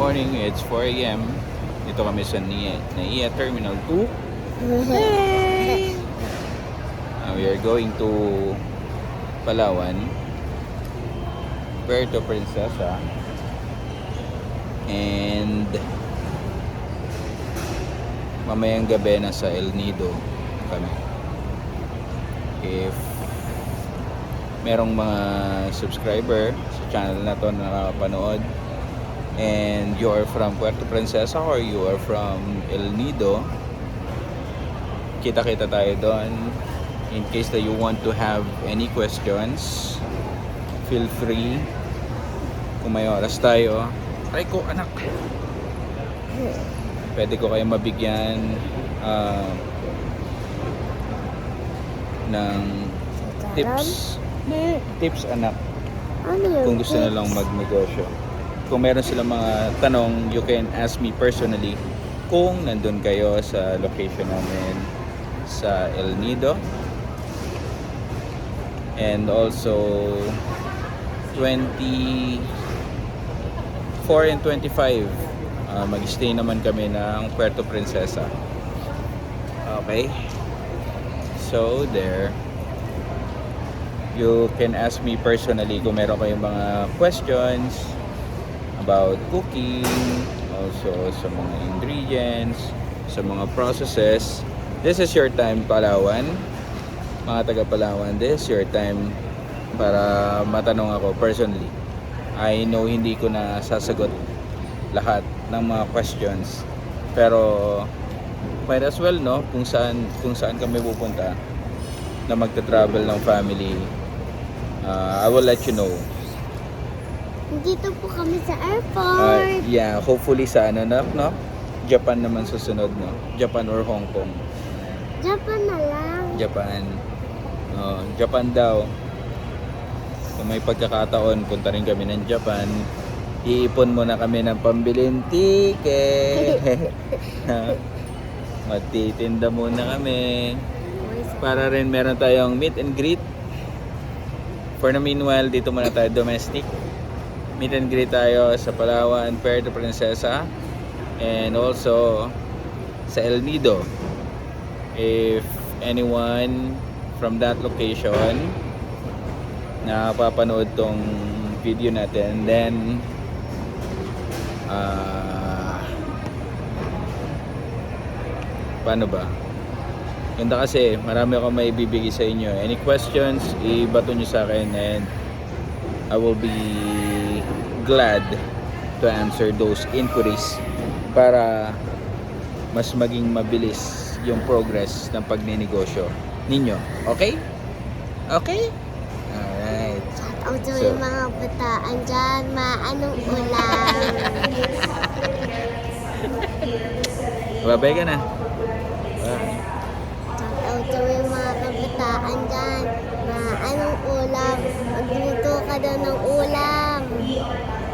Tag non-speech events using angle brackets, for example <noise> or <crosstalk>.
morning, it's 4 a.m. Dito kami sa NIA, NAIA Terminal 2. Uh, we are going to Palawan, Puerto Princesa, and mamayang gabi nasa El Nido kami. If merong mga subscriber sa channel na to na nakapanood and you are from Puerto Princesa or you are from El Nido? Kita-kita tayo doon. In case that you want to have any questions feel free. Kung may oras tayo. Ay ko anak. Pwede ko kayo mabigyan ah, ng tips. Tips anak. Ano kung gusto nilang magnegosyo. Kung meron silang mga tanong, you can ask me personally kung nandun kayo sa location namin sa El Nido. And also 24 and 25 uh, mag-stay naman kami ng Puerto Princesa. Okay? So, there you can ask me personally kung meron kayong mga questions about cooking, also sa mga ingredients, sa mga processes. This is your time, Palawan. Mga taga Palawan, this is your time para matanong ako personally. I know hindi ko na sasagot lahat ng mga questions. Pero might as well no kung saan kung saan kami pupunta na magta-travel ng family uh, I will let you know Dito po kami sa uh, airport. yeah hopefully sa ano na no? Japan naman susunod no? Japan or Hong Kong. Japan na lang. Japan. Oh, Japan daw. Kung may pagkakataon punta rin kami ng Japan. Iipon muna kami ng pambilin ticket. <laughs> Magtitinda muna kami. Para rin meron tayong meet and greet. For the meanwhile, dito muna tayo domestic. Meet and greet tayo sa Palawan, Puerto Princesa, and also sa El Nido. If anyone from that location na papanood tong video natin, then ah paano ba? Ganda kasi, marami akong may bibigay sa inyo. Any questions, ibato nyo sa akin and I will be glad to answer those inquiries para mas maging mabilis yung progress ng pagninegosyo ninyo. Okay? Okay? Alright. Ang so, So- yung mga bataan dyan, maanong ulam. Babay ka na. Bye. Ang so, yung mga kabataan dyan, maanong ulam. Magluto ka daw ng ulam. we are